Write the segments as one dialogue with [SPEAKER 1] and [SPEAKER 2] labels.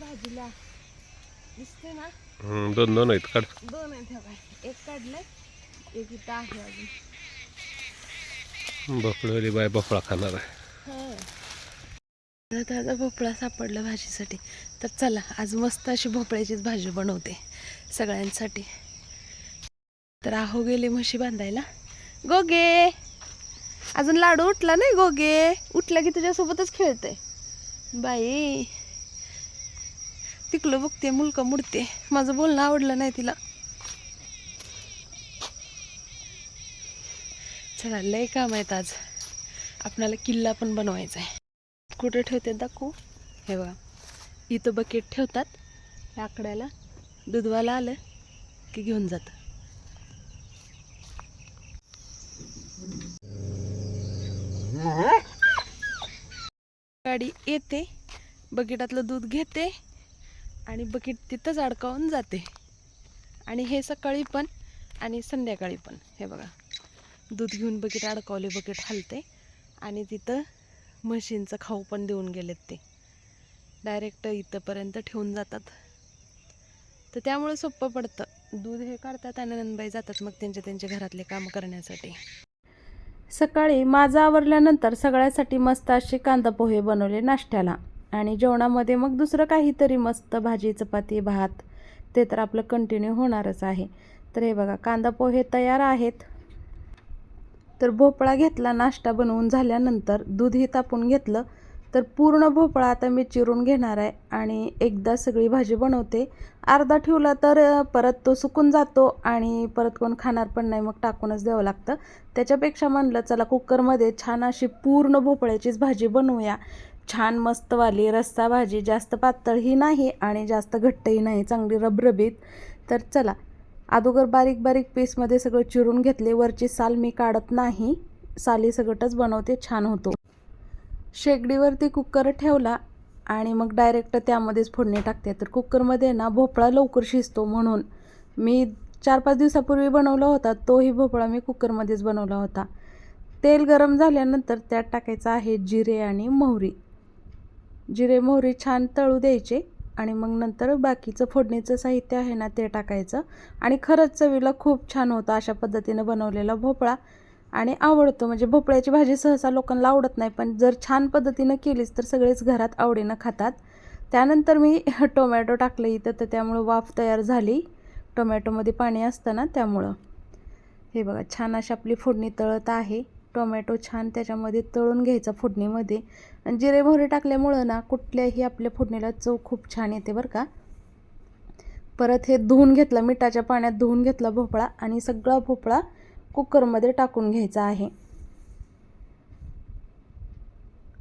[SPEAKER 1] भाजीला. दिसते ना?
[SPEAKER 2] हम्म, दोन दोन आहेत काढ.
[SPEAKER 1] दोन आहेत बाय एक काढलंय एक इथं आहे अजून.
[SPEAKER 2] भोपळीवाली बाय भोपळा खाणार आहे.
[SPEAKER 1] ताजा भोपळा सापडला भाजीसाठी. तर चला आज मस्त अशी भोपळ्याचीच भाजी बनवते सगळ्यांसाठी. तर आहो गेले म्हशी बांधायला. गोगे! अजून लाडू उठला नाही गोगे. उठला की तुझ्यासोबतच खेळते. बाई! तिकडं बघते मुलकं मुडते. माझं बोलणं आवडलं नाही तिला. चला लय काम आहेत आज. आपणाला किल्ला पण बनवायचा आहे कुठे ठेवते दाखवू? हे बघा. इथं बकेट ठेवतात. लाकड्याला दुधवाला आलं की घेऊन जातं. गाडी येते. बकेटातलं दूध घेते. आणि बकेट तिथंच अडकावून जाते. आणि हे सकाळी पण आणि संध्याकाळी पण. हे बघा. दूध घेऊन बकेट अडकावले बकेट हलते. आणि तिथं म्हशींचं खाऊ पण देऊन गेलेत ते. डायरेक्ट इथंपर्यंत ठेवून जातात. तर त्यामुळे सोपं पडतं. दूध हे काढतात आणि नंदबाई जातात मग त्यांच्या त्यांच्या घरातले कामं करण्यासाठी. सकाळी माझं आवरल्यानंतर सगळ्यासाठी मस्त असे कांदा पोहे बनवले नाश्त्याला. आणि जेवणामध्ये मग दुसरं काहीतरी मस्त भाजी चपाती भात ते तर आपलं कंटिन्यू होणारच आहे. तर हे बघा कांदा पोहे तयार आहेत. तर भोपळा घेतला नाश्ता बनवून झाल्यानंतर दूधही तापून घेतलं. तर पूर्ण भोपळा आता मी चिरून घेणार आहे आणि एकदा सगळी भाजी बनवते. अर्धा ठेवला तर परत तो सुकून जातो आणि परत कोण खाणार पण नाही मग टाकूनच द्यावं लागतं. त्याच्यापेक्षा म्हणलं चला कुकरमध्ये छान अशी पूर्ण भोपळ्याचीच भाजी बनवूया. छान मस्तवाली रस्सा भाजी जास्त पातळही नाही आणि जास्त घट्टही नाही चांगली रबरबीत. तर चला अगोदर बारीक बारीक पीसमध्ये सगळं चिरून घेतले वरची साल मी काढत नाही. साली सगटच बनवते छान होतो. शेगडीवरती कुकर ठेवला आणि मग डायरेक्ट त्यामध्येच फोडणी टाकते. तर कुकरमध्ये ना भोपळा लवकर शिजतो म्हणून. मी चार पाच दिवसापूर्वी बनवला होता तोही भोपळा मी कुकरमध्येच बनवला होता. तेल गरम झाल्यानंतर त्यात टाकायचं आहे जिरे आणि मोहरी. जिरे मोहरी छान तळू द्यायचे आणि मग नंतर बाकीचं फोडणीचं साहित्य आहे ना ते टाकायचं. आणि खरंच चवीला खूप छान होतं अशा पद्धतीनं बनवलेला भोपळा. आणि आवडतो म्हणजे भोपळ्याची भाजी सहसा लोकांना आवडत नाही पण जर छान पद्धतीनं केलीच तर सगळेच घरात आवडीनं खातात. त्यानंतर मी टोमॅटो टाकलं इथं तर त्यामुळं वाफ तयार झाली. टोमॅटोमध्ये पाणी असतं ना त्यामुळं. हे बघा छान अशी आपली फोडणी तळत आहे. टोमॅटो छान त्याच्यामध्ये तळून घ्यायचा फोडणीमध्ये. आणि जिरे मोहरी टाकल्यामुळं ना कुठल्याही आपल्या फोडणीला चव खूप छान येते बरं का. परत हे धुवून घेतलं मिठाच्या पाण्यात धुवून घेतला भोपळा आणि सगळा भोपळा कुकरमध्ये टाकून घ्यायचा आहे.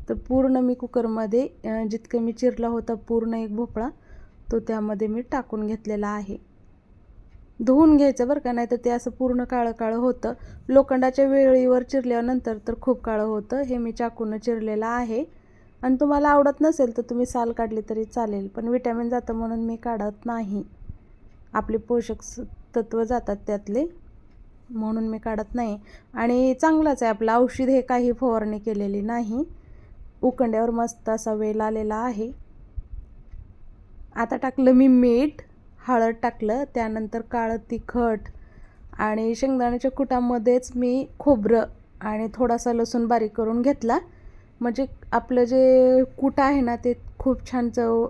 [SPEAKER 1] तर पूर्ण मी कुकरमध्ये जितकं मी चिरला होता पूर्ण एक भोपळा तो त्यामध्ये मी टाकून घेतलेला आहे. धुवून घ्यायचं बरं का नाही तर ते असं पूर्ण काळं काळं होतं. लोखंडाच्या वेळीवर चिरल्यानंतर तर खूप काळं होतं. हे मी चाकूनं चिरलेलं आहे. आणि तुम्हाला आवडत नसेल तर तुम्ही साल काढली तरी चालेल पण विटॅमिन जातं म्हणून मी काढत नाही. आपले पोषक तत्त्व जातात त्यातले म्हणून मी काढत नाही. आणि चांगलाच आहे आपलं औषध हे काही फवारणी केलेली नाही. उकंड्यावर मस्त असा वेल आलेला आहे. आता टाकलं मी मीठ. हळद टाकलं त्यानंतर काळं तिखट आणि शेंगदाण्याच्या कुटामध्येच मी खोबरं आणि थोडासा लसूण बारीक करून घेतला. म्हणजे आपलं जे कूट आहे ना ते खूप छान चव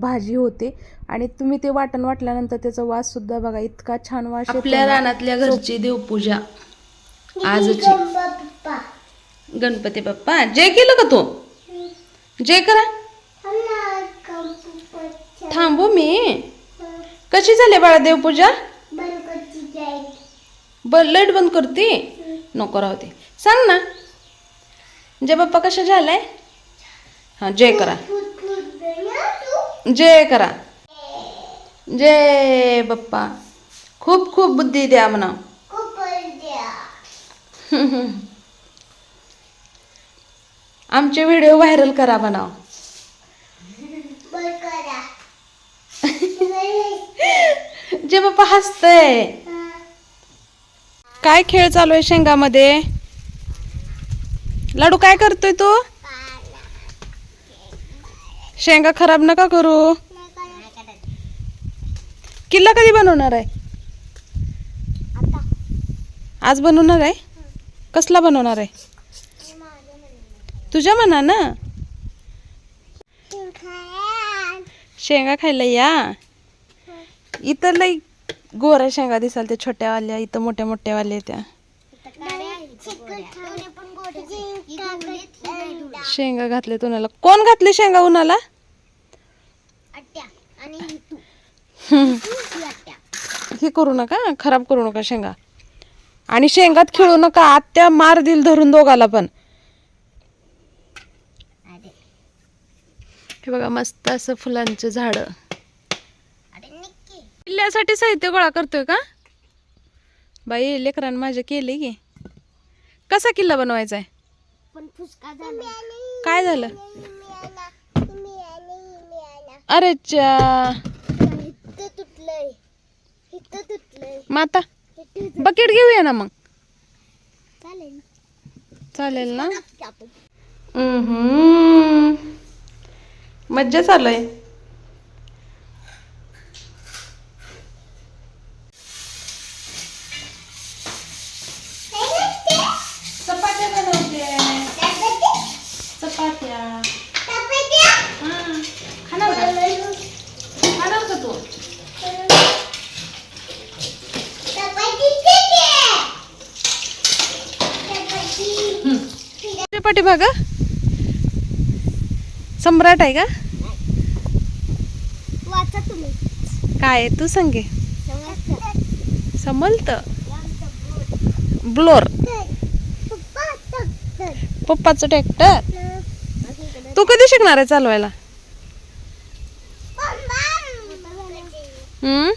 [SPEAKER 1] भाजी होते. आणि तुम्ही ते वाटण वाटल्यानंतर त्याचा वास सुद्धा बघा इतका छान वास
[SPEAKER 3] आपल्या. रानातल्या घरची देवपूजा. आजची. गणपती बाप्पा जय केलं का तू? जय करा. थांबू मी. कशी झाली बाळा देवपूजा? बर लाइट बंद करते? नको राहू दे. सांग ना. जय बाप्पा कशा झालाय? हा जय करा. जय करा. जय बाप्पा. खूप खूप बुद्धी द्या म्हणा आमचे व्हिडिओ व्हायरल करा म्हणाव. हसतय काय खेळ चालू आहे शेंगामध्ये? लाडू काय करतोय तू? शेंगा खराब नका करू.
[SPEAKER 1] किल्ला कधी बनवणार आहे? आज बनवणार आहे? कसला बनवणार आहे? तुझ्या मना ना शेंगा खायला या. इथं लई गोऱ्या शेंगा दिसाल त्या छोट्यावाल्या इथं मोठ्या मोठ्यावाल्या त्या. शेंगा घातले उन्हाला. कोण घातले शेंगा उन्हाला? हे करू नका खराब करू नका शेंगा. आणि शेंगात खेळू नका आत्या मार दिल धरून दोघाला पण. हे बघा मस्त असं फुलांचं झाड. किल्ल्यासाठी साहित्य गोळा करतोय का? बाई लेकरान माझ्या केले की. कसा किल्ला बनवायचा आहे
[SPEAKER 4] पण फुसका झाला.
[SPEAKER 1] काय झालं? अरे
[SPEAKER 4] तुटलंय. तुटलंय.
[SPEAKER 1] माता बकेट घेऊया ना मग.
[SPEAKER 4] चालेल.
[SPEAKER 1] चालेल ना. मज्जा चालू आहे चपात्या बनवते चपात्या हम्म. खाणार का खाणार का तू पाठीमाग सम्राट आहे का
[SPEAKER 4] वाचा तुम्ही
[SPEAKER 1] काय? तू सांगे? समलत ब्लोर. पप्पाचं ट्रॅक्टर. तू कधी शिकणार आहे चालवायला. हम्म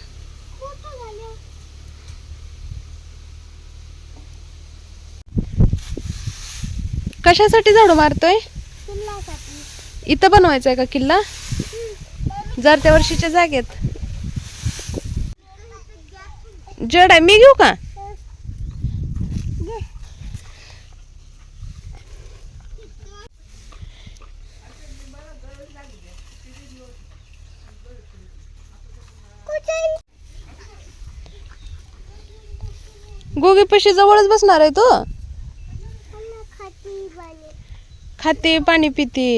[SPEAKER 1] कशासाठी झाडू मारतोय? इथं बनवायचा आहे का किल्ला? जर त्या वर्षीच्या जागेत. जड आहे. मी घेऊ का? गोगी पशी जवळच बसणार आहे तो
[SPEAKER 4] मला खाती पाणी.
[SPEAKER 1] खाते पाणी पिते.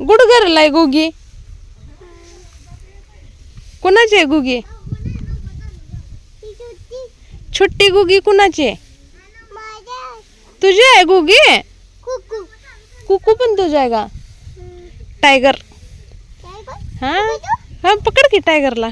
[SPEAKER 1] गुड घरला आहे गुगी. कुणाची आहे गुगी?
[SPEAKER 4] ही होती
[SPEAKER 1] छोटी गुगी कुणाची? आहे तुझी आहे गुगी?
[SPEAKER 4] कुकू.
[SPEAKER 1] पण तुझी आहे का. टायगर? हा? हा पकड की टायगरला